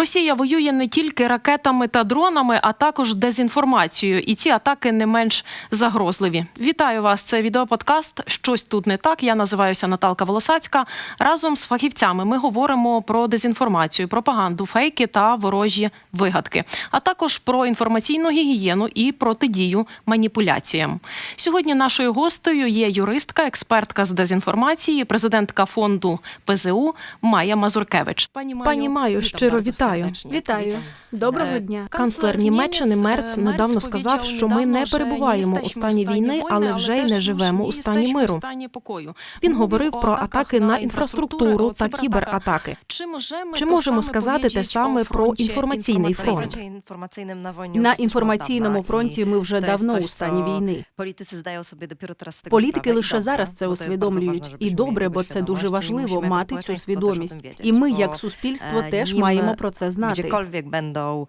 Росія воює не тільки ракетами та дронами, а також дезінформацією. І ці атаки не менш загрозливі. Вітаю вас! Це відеоподкаст. Щось тут не так. Я називаюся Наталка Волосацька. Разом з фахівцями ми говоримо про дезінформацію, пропаганду, фейки та ворожі вигадки, а також про інформаційну гігієну і протидію маніпуляціям. Сьогодні нашою гостею є юристка, експертка з дезінформації, президентка фонду ПЗУ Майя Мазуркевич. Пані Майю, Пані Майю, щиро вас вітаю. Вітаю. Доброго Е, дня. Канцлер Німеччини Мерц недавно сказав, що ми не перебуваємо у стані війни, але вже й не живемо у стані миру. Він говорив про атаки на інфраструктуру та кібератаки. Чи можемо, Чи можемо сказати те саме про інформаційний фронт? На інформаційному фронті ми вже давно у стані війни. Політики лише зараз це усвідомлюють, і добре, бо це дуже важливо мати цю свідомість. І ми, як суспільство, теж маємо про це знати.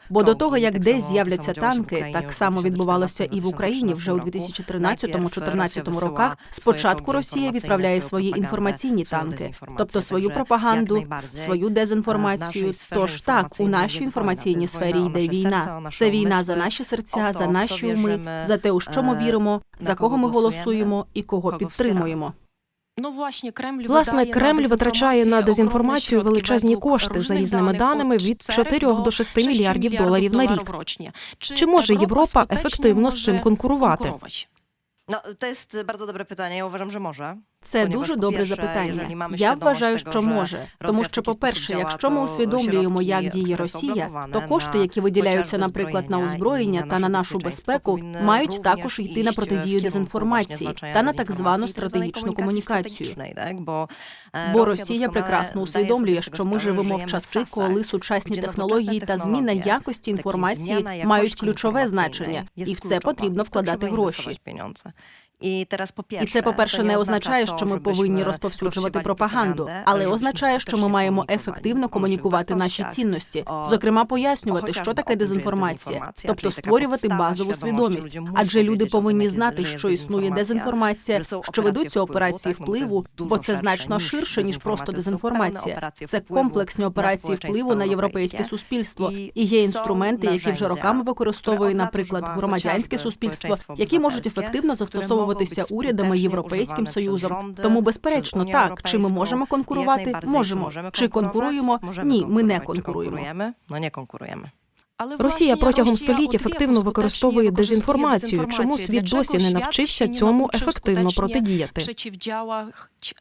Бо до того, як десь з'являться танки, так само відбувалося і в Україні вже у 2013-2014 роках. Спочатку Росія відправляє свої інформаційні танки, тобто свою пропаганду, свою дезінформацію. Тож так, у нашій інформаційній сфері йде війна. Це війна за наші серця, за наші уми, за те, у що ми віримо, за кого ми голосуємо і кого підтримуємо. Ну, власне, Кремль Власне, Кремль витрачає на дезінформацію величезні кошти за різними даними від 4 до 6 мільярдів доларів на рік. Чи може Європа ефективно з цим конкурувати? No, to jest bardzo dobre pytanie. Ja uważam, że może. Це дуже добре запитання. Я вважаю, що може, тому що, по-перше, якщо ми усвідомлюємо, як діє Росія, то кошти, які виділяються, наприклад, на озброєння та на нашу безпеку, мають також йти на протидію дезінформації та на так звану стратегічну комунікацію. Бо, е, Росія Росія прекрасно усвідомлює, що ми живемо в часи, коли сучасні технології та зміна якості інформації мають ключове значення, і в це потрібно вкладати гроші. І І це, по-перше, не означає що ми повинні розповсюджувати пропаганду, але означає, що ми маємо ефективно комунікувати наші цінності, зокрема пояснювати, що таке дезінформація, тобто створювати базову свідомість. Адже люди повинні знати, що існує дезінформація, що ведуться операції впливу, бо це значно ширше ніж просто дезінформація. Це комплексні операції впливу на європейське суспільство. І є інструменти, які вже роками використовує, наприклад, громадянське суспільство, які можуть ефективно które być урядами Європейським Союзом. Тому, безперечно, так чи ми можемо конкурувати? Можемо. Чи конкуруємо? Ні, ми не конкуруємо. Konkurujemy. Росія протягом століть ефективно використовує дезінформацію. Чому світ досі не навчився цьому ефективно протидіяти?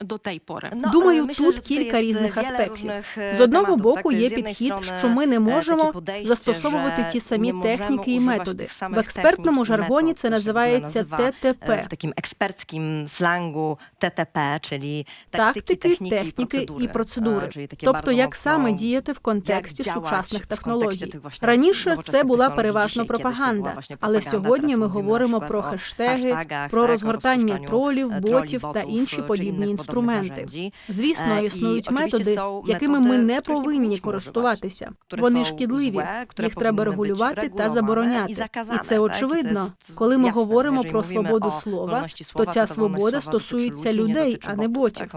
до тей пори. Думаю, тут кілька різних аспектів. З одного боку, є підхід, що ми не e, можемо застосовувати ті самі техніки і методи. В експертному жаргоні це називається e, ТТП. takim eksperckim slangu TTP, Тактики, техніки і процедури, тобто як саме діяти в контексті сучасних технологій. właśnie Раніше це була переважно пропаганда, але сьогодні ми говоримо про хештеги, про розгортання тролів, e, ботів та інші подібні інструменти. Звісно, Е, існують методи, якими ми не повинні користуватися. Вони шкідливі, їх треба регулювати та забороняти. і це очевидно. Коли ми говоримо про свободу слова, то ця свобода стосується людей, а не ботів.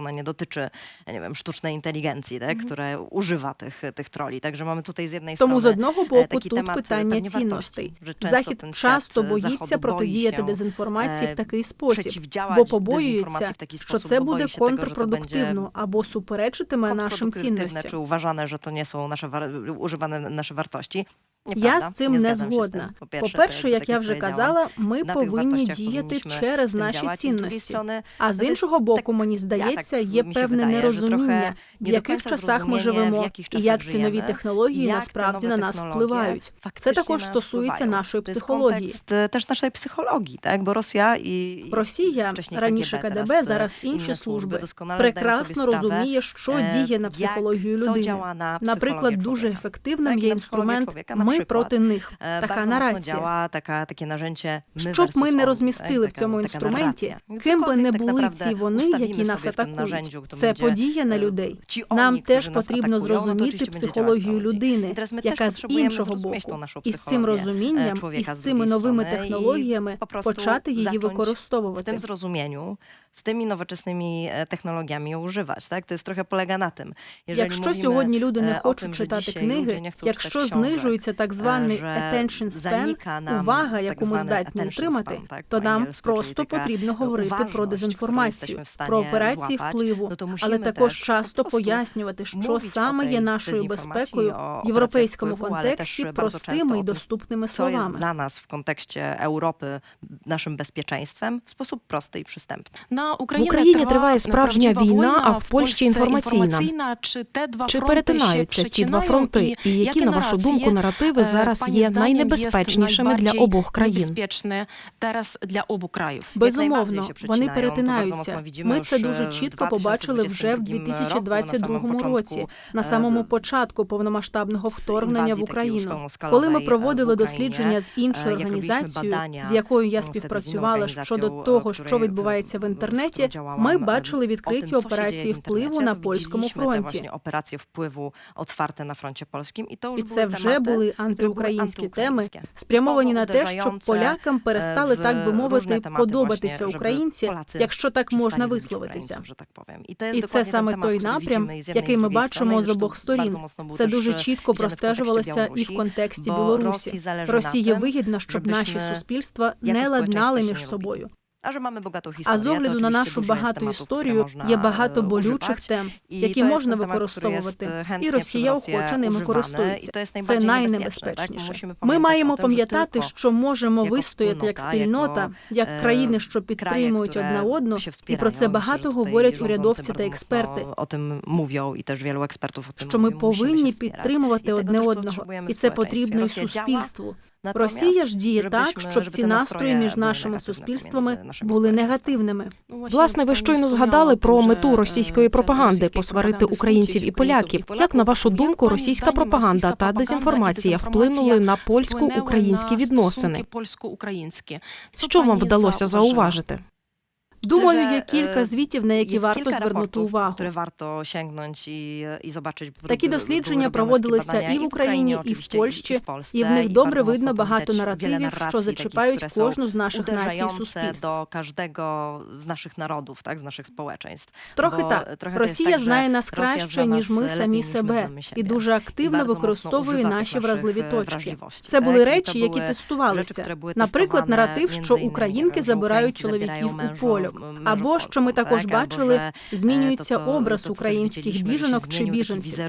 Używa tych, tych troli. Także mamy tutaj z jednej Тому з одного e, боку тут питання цінностей. Захід часто боїться протидіяти дезінформації в е, такий спосіб, бо побоюється, що це буде контрпродуктивно або суперечитиме нашим цінностям. że to nie są nasze war- używane nasze wartości. Я з цим не згодна. По-перше, to, як я вже казала, ми повинні діяти через наші цінності. А з іншого боку, мені здається, так, є певне нерозуміння, в яких часах ми живемо, і як ці нові технології насправді на нас впливають. Це також стосується нашої психології. e, też naszej psychologii, tak? Bo Rosja i Росія раніше КДБ, e, зараз інші служби прекрасно розуміє, що e, діє на психологію людини. Наприклад, дуже ефективним Так, є інструмент Ми проти них. E, Така нарація. така, таке narzędzie my Щоб ми не розмістили в цьому інструменті, ким би не були ці вони, які нас атакують. Це подія на e, людей. Нам теж потрібно зрозуміти психологію людини, яка з іншого боку. І з цим розумінням, і з цими новими технологіями почати її використовувати. Z tymi nowoczesnymi e, technologiami używać. Tak? To jest trochę polega na tym. Jeżeli Якщо сьогодні люди не е, хочуть tym, читати книги, nie chcą якщо książek, знижується так е, званий attention span, увага, tak яку ми zwany здатні attention утримати, span, так, то нам просто потрібно говорити про дезінформацію, про операції впливу, але також часто prostu пояснювати, що mówić o саме є нашою dezinformacji, безпекою в європейському контексті простими і доступними co jest словами. dla nas w kontekście Europy naszym bezpieczeństwem w sposób prosty i przystępny. В Україні триває справжня війна, а в Польщі інформаційна. Чи те два Чи перетинаються ці два фронти? І які, на вашу думку, наративи е, зараз є найнебезпечнішими для обох країн? Небезпечне зараз для обох країв. Безумовно, вони перетинаються. Ми це дуже e, чітко побачили вже в 2022 2022 roku, році, на самому початку повномасштабного вторгнення в Україну. Коли ми е, проводили дослідження з іншою е, організацією, з якою я ну, співпрацювала щодо того, е, що відбувається в е, інтернеті, ми бачили відкриті операції впливу на польському фронті. wpływu otwarte na froncie polskim i to już І це вже були антиукраїнські теми, спрямовані на те, щоб полякам перестали, так би мовити, подобатися українці, якщо так можна висловитися. І це саме той напрям, який ми бачимо з обох сторін. Це дуже e, чітко простежувалося і в контексті Білорусі. Росії вигідно, щоб наші суспільства не ладнали між собою. А з огляду на нашу багату історію є багато e, болючих тем, які можна використовувати, e, і Росія охоче ними користується. Це найнебезпечніше. Ми маємо пам'ятати, що можемо вистояти як спільнота, як е, країни, що підтримують одна одну, і про це багато говорять урядовці та експерти. Що ми повинні підтримувати одне одного, і це потрібно і суспільству. Росія ж діє так, щоб ці настрої між нашими суспільствами були негативними. Власне, ви щойно згадали про мету російської пропаганди посварити українців і поляків. Як на вашу думку, російська пропаганда та дезінформація вплинули на польсько-українські відносини? Польсько-українські. Що вам вдалося зауважити? Думаю, є кілька звітів, на які варто звернути увагу. Такі дослідження проводилися і в Україні, і в Польщі, і в них добре видно багато наративів, що зачіпають кожну з наших націй суспільств. z naszych narodów, tak, z naszych społeczeństw. Трохи так. Росія знає нас краще, ніж ми самі себе, і дуже активно використовує наші вразливі точки. Це були речі, які тестувалися. Наприклад, наратив, що українки забирають чоловіків у мężów- або що ми також бачили, змінюється e, образ українських біженок чи біженців.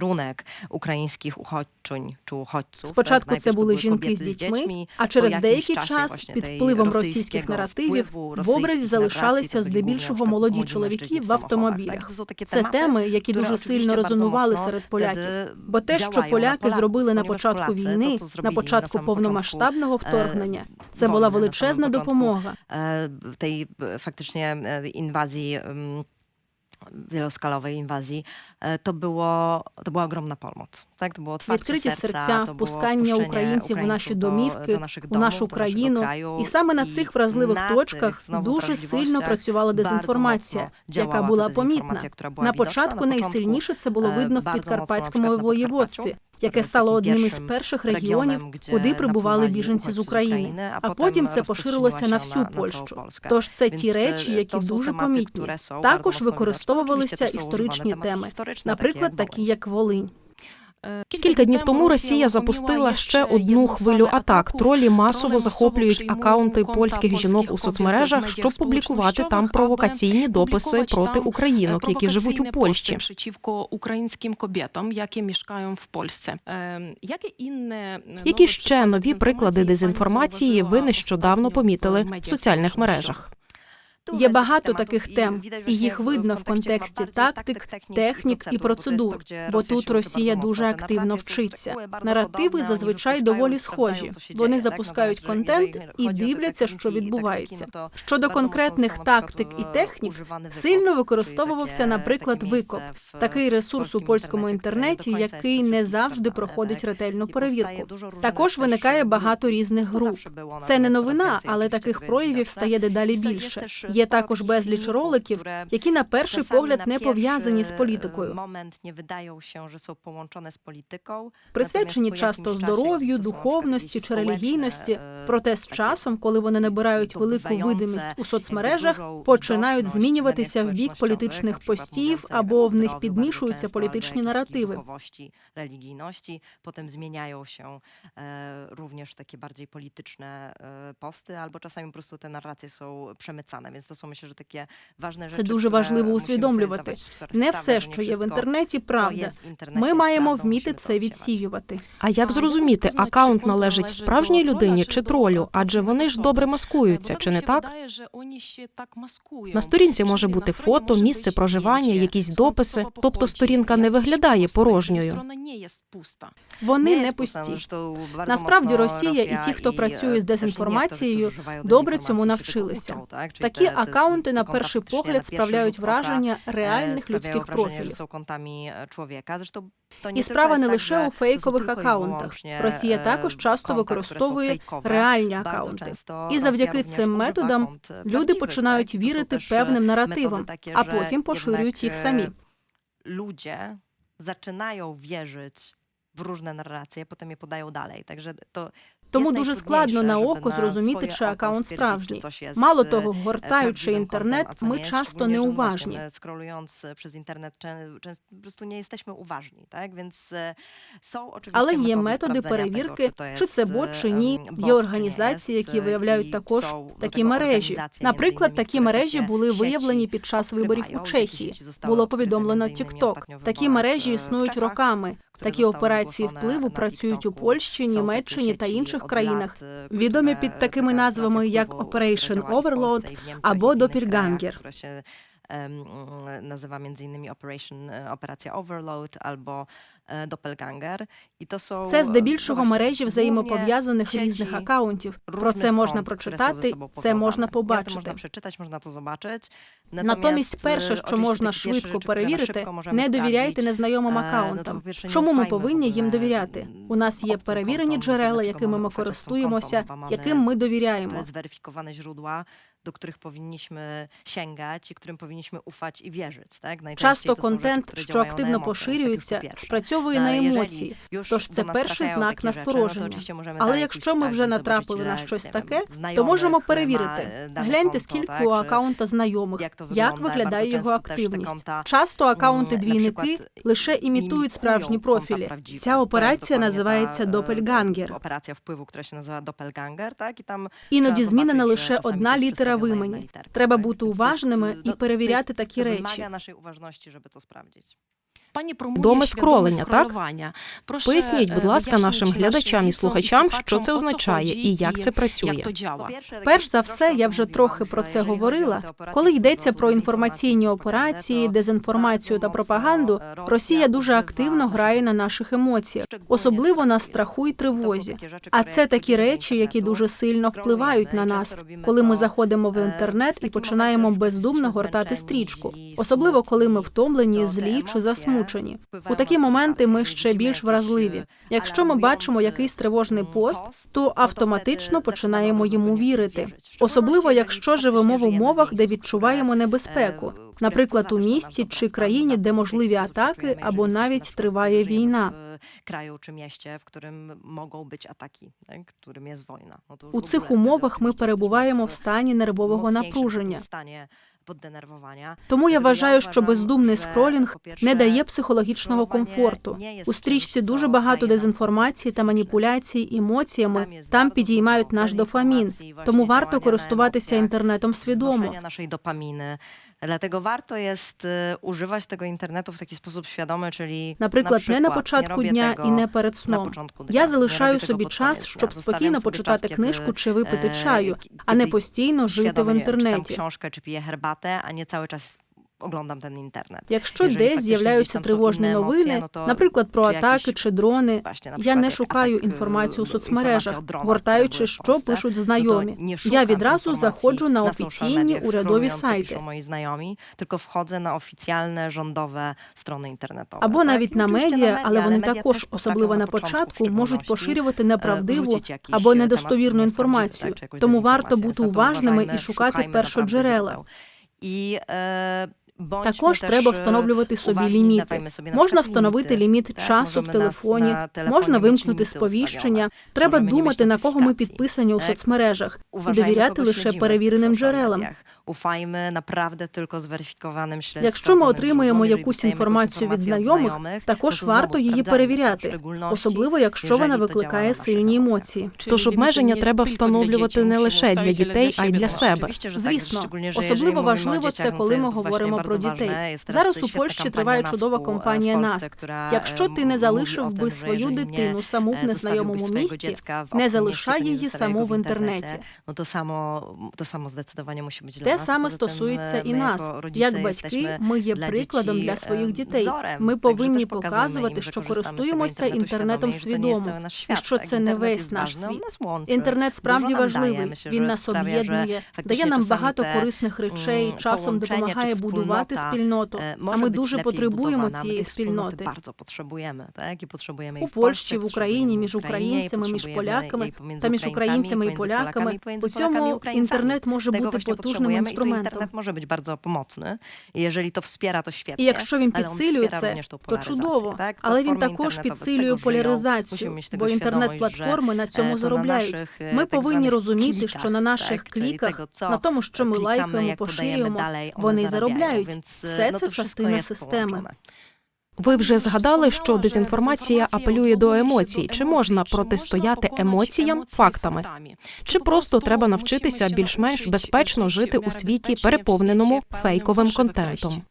Ukraińskich uchodźczyń czy uchodźców. Спочатку це були жінки з дітьми, а через деякий час під впливом російських наративів в образі залишалися здебільшого молоді чоловіки в автомобілях. Це теми, які дуже сильно резонували серед поляків. Бо те, що поляки зробили на початку війни, на початку повномасштабного вторгнення, e, це була величезна допомога. e, e, faktycznie e, inwazji em, wieloskalowej inwazji, e, to, było, to była ogromna pomoc. To było Відкриті серця, впускання українців у наші домівки, до, до у нашу країну. І саме на цих вразливих точках дуже сильно працювала дезінформація, яка була помітна. На початку найсильніше це було e, видно в підкарпатському воєводстві, яке стало одним із перших регіонів, куди прибували біженці з України, а потім це поширилося на всю Польщу. Тож це ті речі, які дуже помітні. Також використовувалися історичні теми, наприклад, такі як Волинь. Кілька днів тому Росія запустила ще одну хвилю атак. Тролі масово захоплюють акаунти польських жінок у соцмережах, щоб публікувати там провокаційні дописи проти українок, які живуть у Польщі. українським кобєтам, які мешкають в Польщі. Е, Яке інне Які ще нові приклади дезінформації ви нещодавно помітили в соціальних мережах? Є багато таких тем, і їх видно в контексті тактик, технік і процедур, бо тут Росія дуже активно вчиться. Наративи зазвичай доволі схожі. Вони запускають контент і дивляться, що відбувається. Щодо конкретних тактик і технік, сильно використовувався, наприклад, викоп, такий ресурс у польському інтернеті, який не завжди проходить ретельну перевірку. Також виникає багато різних груп. Це не новина, але таких проявів стає дедалі більше. Є також безліч роликів, які на перший погляд не пов'язані з політикою. Присвячені часто здоров'ю, духовності чи релігійності. Проте з такі часом, коли вони набирають велику видимість у соцмережах, починають змінюватися в бік політичних постів або в них підмішуються політичні наративи. się e, również polityczne e, posty, albo czasami po prostu te narracje są przemycane, więc myślę, że takie ważne rzeczy, Це дуже важливо усвідомлювати. Не все, що є в інтернеті, правда. Ми маємо вміти це відсіювати. А як зрозуміти, акаунт належить справжній людині чи тролю? Адже вони ж добре маскуються, чи не так? На сторінці може бути фото, місце проживання, якісь дописи, тобто сторінка не виглядає порожньою. Вони не пусті. Насправді Росія і ті, хто працює з e, дезінформацією, добре цьому навчилися. Такі акаунти на перший погляд справляють враження e, реальних людських профілів. e, І справа не лише у фейкових акаунтах. Росія e, також часто використовує реальні акаунти. І завдяки цим методам e, люди починають вірити e, певним наративам, а потім поширюють їх самі. e, ludzie zaczynają wierzyć w różne narracje, potem je podają dalej. Także to Тому дуже складно на око зрозуміти, чи акаунт справжній. Мало e, того, гортаючи інтернет, ми часто неуважні. e, przez internet, po prostu nie jesteśmy uważni, tak? Więc e, są oczywiście Але є методи перевірки, чи це бот, чи ні. Є організації, які виявляють також такі мережі. Наприклад, такі мережі були виявлені під час виборів у Чехії. Було повідомлено TikTok. Такі мережі e, існують роками. Такі операції впливу працюють у. Польщі, Німеччині та інших країнах. e, Відомі під такими назвами як Operation Overload w Niemczech, або Doppelganger. nazywa między innymi Operation, e, Operacja Overload albo e, Doppelganger. I to są Це e, здебільшого мережі взаємопов'язаних різних акаунтів. Про це можна прочитати, це можна побачити. Можна to zobaczyć. Натомість, перше, що можна швидко перевірити, не довіряйте незнайомим Е, ну, то, акаунтам. Чому ми повинні їм довіряти? У нас є перевірені джерела, якими ми користуємося, яким ми довіряємо. źródła, do których powinniśmy sięgać i którym powinniśmy ufać i wierzyć. Najczęściej Часто контент, що активно поширюється, pierwsze. Спрацьовує на емоції. Тож це перший знак настороження. Але якщо ми вже натрапили на щось таке, то можемо перевірити. e, Гляньте, скільки у акаунта знайомих, як то виглядає його активність. Часто акаунти двійники лише імітують справжні профілі. Ця операція називається e. Operacja wpływu, która się nazywa Doppelganger, tak? I tam Іноді змінена лише одна літера в імені. Треба бути уважними e, і перевіряти такі речі. Naszej uważności, żeby to sprawdzić. Пані промує скролення, так? Прошу, Поясніть, будь е, ласка, нашим глядачам і слухачам, що це означає і як це працює. Перш за все, я вже трохи про це говорила. Коли йдеться про інформаційні операції, дезінформацію та пропаганду, Росія дуже активно грає на наших емоціях, особливо на страху і тривозі. А це такі речі, які дуже сильно впливають на нас, коли ми заходимо в інтернет і починаємо бездумно гортати стрічку, особливо коли ми втомлені, злі чи засмучені. У такі моменти ми ще більш вразливі. Якщо ми бачимо якийсь тривожний пост, то автоматично починаємо йому вірити, особливо якщо живемо в умовах, де відчуваємо небезпеку, наприклад, у місті чи країні, де можливі атаки або навіть триває війна. Którym mogą być ataki, tak? w którym jest wojna. No to już У цих умовах ми перебуваємо в стані нервового напруження. Тому я вважаю, що бездумний скролінг не дає психологічного комфорту. У стрічці дуже багато дезінформації та маніпуляцій емоціями. Там підіймають наш дофамін. Тому варто користуватися інтернетом свідомо. Dlatego warto jest e, używać tego internetu w taki sposób świadomy, czyli Наприклад, na не на przykład, початку nie robię дня і не перед na сном. początku dnia, Я nie залишаю собі час, щоб спокійно почитати czas, книжку чи випити e, чаю, а не постійно жити в інтернеті. książkę czy piję herbatę, a nie cały czas Оглядам та інтернет. Якщо десь з'являються тривожні новини, наприклад, про атаки чи дрони, я не шукаю інформацію у соцмережах, гортаючи, що пишуть знайомі. Я відразу заходжу на офіційні урядові сайти. Мої знайомі, тільки входжу на офіційне rządowe сторони інтернету або навіть на медіа, але вони також, особливо на початку, можуть поширювати неправдиву або недостовірну інформацію. Тому варто бути уважними і шукати першоджерела. І також треба встановлювати собі ліміти. Можна встановити ліміт часу в телефоні, можна вимкнути сповіщення. Треба думати на кого ми підписані у соцмережах і довіряти лише перевіреним джерелам. Уфайми направде tylko zweryfikowanym śledztwom. Якщо ми отримуємо якусь інформацію від знайомих, також варто її перевіряти, особливо якщо вона викликає сильні емоції. Тож обмеження треба встановлювати не лише для дітей, а й для себе. Звісно, особливо важливо це, коли ми говоримо про дітей. Зараз у Польщі триває чудова компанія НАСК. Якщо ти не залишив би свою дитину саму в незнайомому місці, не залишай її саму в інтернеті. Ну то само то само здецидування мусить бути Саме стосується і нас. Як батьки, ми є прикладом для своїх дітей. Ми повинні показувати, що користуємося інтернетом свідомо, і що це не весь наш світ. Інтернет справді важливий. Він нас об'єднує, дає нам багато корисних речей. Часом допомагає будувати спільноту. А ми дуже потребуємо цієї спільноти. У Польщі, в Україні, між українцями, між поляками та між українцями і поляками. У цьому інтернет може бути потужним інструментом. Інтернет може бути дуже помоцний. І якщо то вспіра, то. І якщо він підсилює це, то чудово. Так? Але він також підсилює поляризацію, бо інтернет-платформи на цьому заробляють. Ми повинні розуміти, що на наших кліках, на тому, що ми лайкаємо, поширюємо, вони заробляють. Все це частина системи. Ви вже згадали, що дезінформація апелює до емоцій. Чи можна протистояти емоціям фактами? Чи просто треба навчитися більш-менш безпечно жити у світі, переповненому фейковим контентом?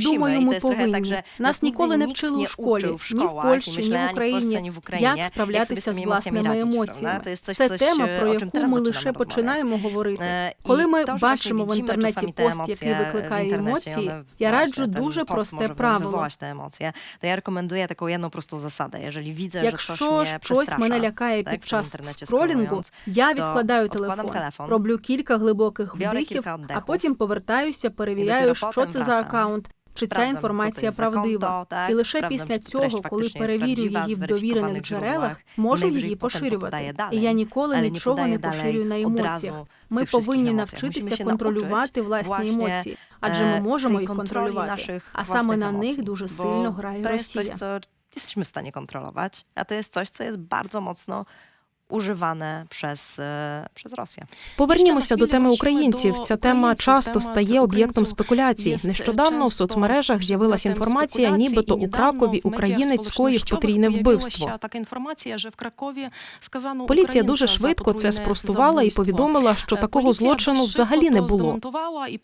Думаю, ми повинні. Нас ніколи не вчили у школі, ні в Польщі, ні в Україні, в Україні, як справлятися з власними емоціями. Це тема, про яку ми лише починаємо говорити. Коли ми бачимо в інтернеті пост, який викликає емоції, я раджу дуже просте правило. Я рекомендую таку одну просту засаду. Якщо щось мене лякає під час скролінгу, я відкладаю телефон, роблю кілька глибоких вдихів, а потім повертаюся, перевіряю, що це за аккаунт аккаунт. Чи ця інформація правдива, і лише після цього, коли перевірю її в довірених джерелах, можу її поширювати. І я ніколи нічого не поширюю на емоціях. Ми повинні навчитися контролювати власні емоції, адже ми можемо їх контролювати. А саме на них дуже сильно грає Росія. Jesteśmy w stanie kontrolować, a to jest coś, co jest bardzo mocno Уживане через через Росію. Повернімося до теми українців. Ця тема часто стає об'єктом спекуляцій. Нещодавно в соцмережах з'явилася інформація, нібито у Кракові українець скоїв потрійне вбивство. Така інформація вже в Кракові сказано. Поліція дуже швидко це спростувала і повідомила, що такого злочину взагалі не було. і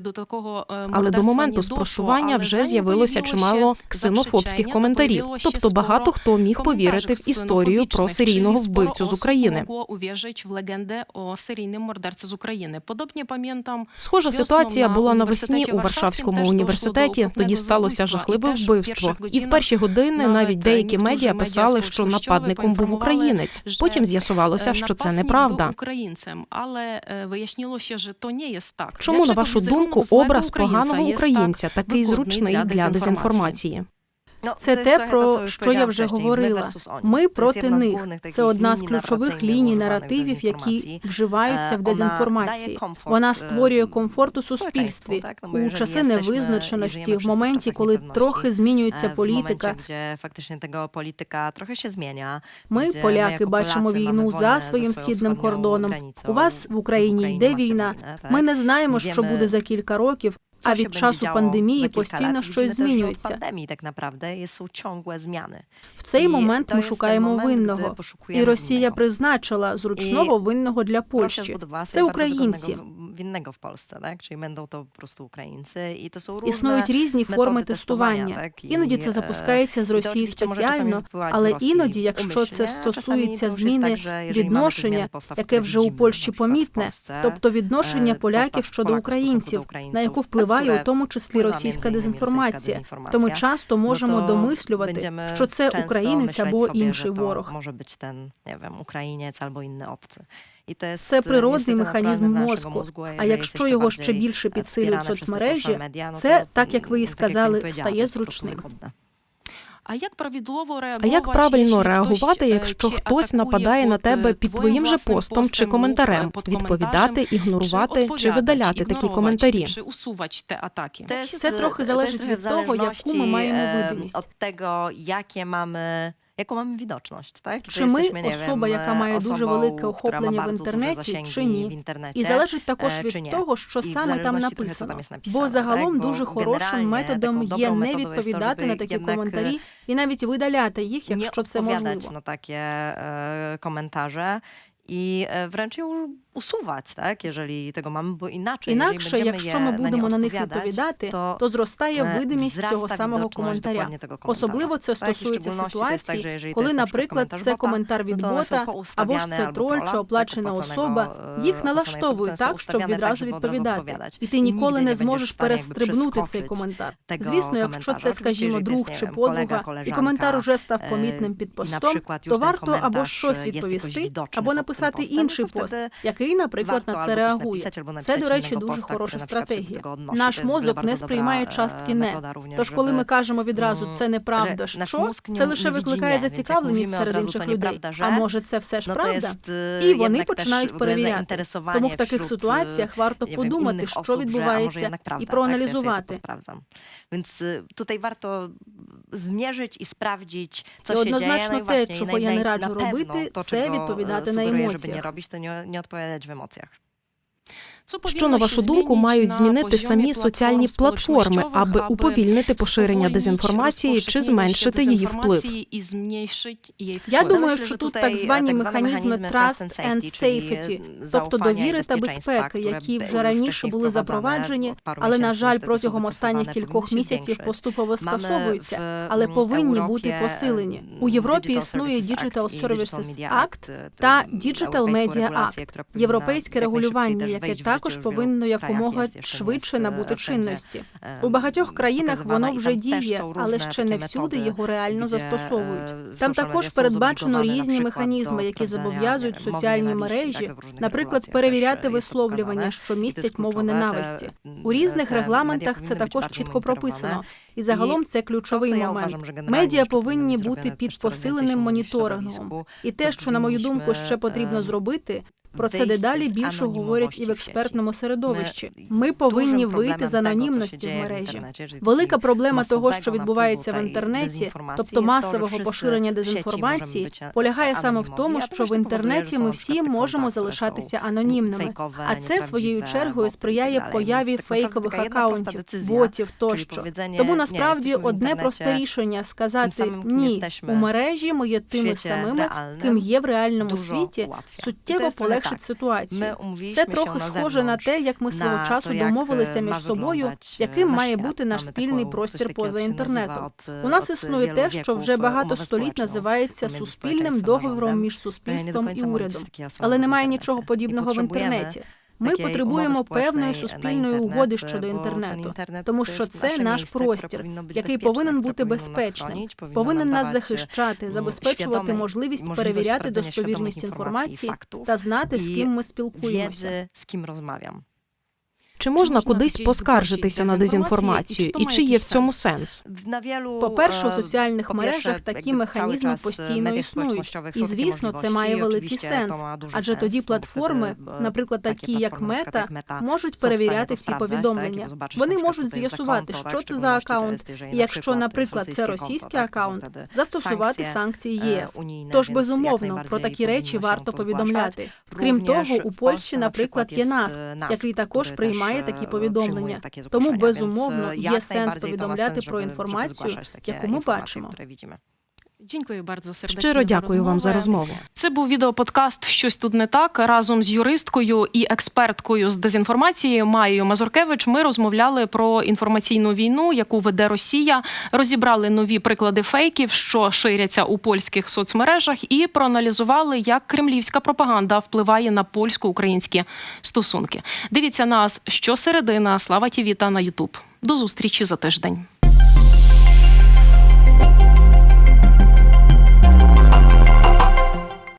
до такого але до моменту спростування вже з'явилося чимало ксенофобських коментарів. Тобто багато хто міг повірити в історію про серійну серійного вбивцю з України. Увіжить в легенди о серійним мордерці з України. Подобні пам'ятам Схожа ситуація була навесні у Варшавському університеті. Тоді сталося жахливе вбивство. І в перші години навіть деякі медіа писали, що нападником був українець. Потім з'ясувалося, що це неправда. Українцем, але е, вияснилося, ж то не є так. Чому на вашу думку образ поганого українця такий зручний для дезінформації? Це те, про що я вже говорила. Ми проти них. Це одна з ключових ліній наративів, які вживаються в дезінформації. Вона створює комфорт у суспільстві у часи невизначеності, в моменті, коли трохи змінюється політика. Ми, поляки, бачимо війну за своїм східним кордоном. У вас в Україні йде війна. Ми не знаємо, що буде за кілька років а від часу пандемії постійно щось змінюється. так направде зміни. В цей момент ми шукаємо винного. І Росія призначила зручного винного для Польщі. Це українці. Вінного в Польщі, так чи то просто українці, і то існують різні форми тестування. Іноді це запускається з Росії спеціально, але іноді, якщо це стосується зміни відношення, яке вже у Польщі помітне, тобто відношення поляків щодо українців, на яку впливає впливає, у тому числі російська дезінформація. То ми часто можемо домислювати, що це українець або інший ворог. Може бути тен українець або інне обцей. І це природний механізм мозку. А якщо його ще більше підсилюють соцмережі, це так як ви і сказали, стає зручним. А як правідлово реагувати, а як правильно реагувати, е, якщо хтось нападає на тебе під твоїм же постом чи е, коментарем? Відповідати, ігнорувати чи видаляти такі коментарі? Чи усувачте атаки? Це трохи залежить від того, яку ми маємо е, видимість. От того, яке маємо jaką маємо відочність, так чи czy my jesteśmy, osoba, яка має дуже велике охоплення в інтернеті, чи ні? в інтернеті І залежить також від того, що саме там написано. Бо загалом дуже хорошим методом є не відповідати на такі коментарі і навіть видаляти їх, якщо це можливо. на такі коментарі. І врешті Усувати так, jeżeli того, mamy, bo inaczej. Інакше, якщо ми будемо на них відповідати, то, то зростає видимість цього самого коментаря. Особливо це стосується ситуації, коли, наприклад, це коментар від бота, або ж це троль чи оплачена особа, їх налаштовують так, щоб відразу відповідати, і ти ніколи не зможеш перестрибнути цей коментар. Звісно, якщо це, скажімо, друг чи подруга, і коментар уже став помітним під постом, то варто або щось відповісти, або написати інший пост, який який, наприклад, на це реагує. Це, до речі, дуже хороша стратегія. Наш мозок не сприймає частки не. Тож, коли ми кажемо відразу це неправда, що це лише викликає зацікавленість серед інших людей. А може, це все ж правда? І вони починають перевіряти. Тому в таких ситуаціях варто подумати, що відбувається, і проаналізувати. Тут варто зміжить і справдіть це однозначно те, чого я не раджу робити, це відповідати на емоціях. Euh, je vais mentir. Що на вашу думку мають змінити самі соціальні платформи, аби уповільнити поширення дезінформації чи зменшити її вплив? Я думаю, що тут так звані механізми trust and safety, тобто довіри та безпеки, які вже раніше були запроваджені, але на жаль, протягом останніх кількох місяців поступово скасовуються, але повинні бути посилені. у Європі. Існує Digital Services Act та Digital Media Act, європейське регулювання, яке так також повинно якомога швидше набути чинності. У багатьох країнах воно вже діє, але ще не всюди його реально застосовують. Там також передбачено різні механізми, які зобов'язують соціальні мережі, наприклад, перевіряти висловлювання, що містять мову ненависті. У різних регламентах це також чітко прописано. І загалом це ключовий момент. Медіа повинні бути під посиленим моніторингом. І те, що на мою думку ще потрібно зробити, про це дедалі більше говорять і в експертному середовищі. Ми повинні вийти з анонімності в мережі. Велика проблема того, що відбувається в інтернеті, тобто масового поширення дезінформації, полягає саме в тому, що в інтернеті ми всі можемо залишатися анонімними. А це своєю чергою сприяє появі фейкових акаунтів, ботів тощо. Тому насправді одне просте рішення сказати ні у мережі. Ми є тими самими, ким є в реальному світі, суттєво полегшення полегшить ситуацію. Це трохи схоже на те, як ми свого часу домовилися між собою, яким має бути наш спільний простір поза інтернетом. У нас існує те, що вже багато століть називається суспільним договором між суспільством і урядом, але немає нічого подібного в інтернеті. Ми потребуємо певної суспільної угоди щодо інтернету, тому що це наш простір, який повинен бути безпечним, повинен нас захищати, забезпечувати можливість перевіряти достовірність інформації та знати, з ким ми спілкуємося. з ким розмовляємо. Чи можна кудись поскаржитися на дезінформацію, і чи є в цьому сенс? по перше у соціальних мережах такі механізми постійно існують. І звісно, це має великий сенс. Адже тоді платформи, наприклад, такі як Мета, можуть перевіряти всі повідомлення. Вони можуть з'ясувати, що це за акаунт, і якщо, наприклад, це російський акаунт, застосувати санкції ЄС. Тож безумовно про такі речі варто повідомляти. Крім того, у Польщі, наприклад, є НАСК, який також приймає має такі повідомлення. Тому безумовно є сенс повідомляти про інформацію, яку ми бачимо. Дякую bardzo serdecznie Щиро дякую вам за розмову. Це був відеоподкаст Щось тут не так разом з юристкою і експерткою з дезінформації Маєю Мазуркевич. Ми розмовляли про інформаційну війну, яку веде Росія. Розібрали нові приклади фейків, що ширяться у польських соцмережах, і проаналізували, як кремлівська пропаганда впливає на польсько-українські стосунки. Дивіться нас щосередина, Слава Тіві та на Ютуб. До зустрічі за тиждень.